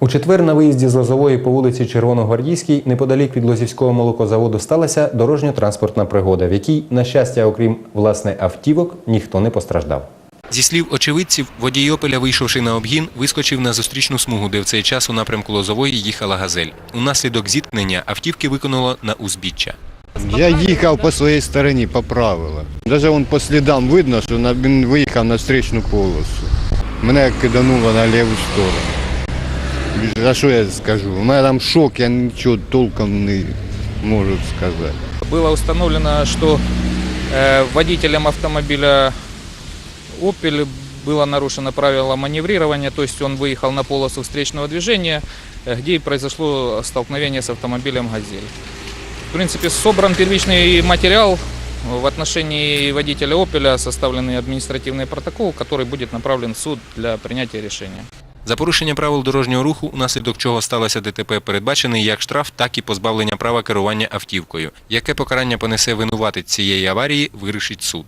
У четвер на виїзді з Лозової по вулиці Червоногвардійській, неподалік від Лозівського молокозаводу, сталася дорожньо-транспортна пригода, в якій, на щастя, окрім власне автівок, ніхто не постраждав. Зі слів очевидців, водій «Опеля», вийшовши на обгін, вискочив на зустрічну смугу, де в цей час у напрямку Лозової їхала «Газель». Унаслідок зіткнення автівки виконало на узбіччя. Я їхав по своїй стороні по правилам. Даже вон по слідам видно, що на- він виїхав на встречну полосу. Мене кидануло на ліву сторону. За що я скажу? У мене там шок, я нічого толком не можу сказати. Было установлено, что э, водителем автомобиля «Опель» было нарушено правило маневрирования, то есть он выехал на полосу встречного движения, э, где и произошло столкновение с автомобилем «Газель». В принципе, собран первичный материал в отношении водителя «Опеля», составленный административный протокол, который будет направлен в суд для принятия решения. За порушення правил дорожнього руху, унаслідок чого сталося ДТП, передбачений як штраф, так і позбавлення права керування автівкою. Яке покарання понесе винуватець цієї аварії, вирішить суд.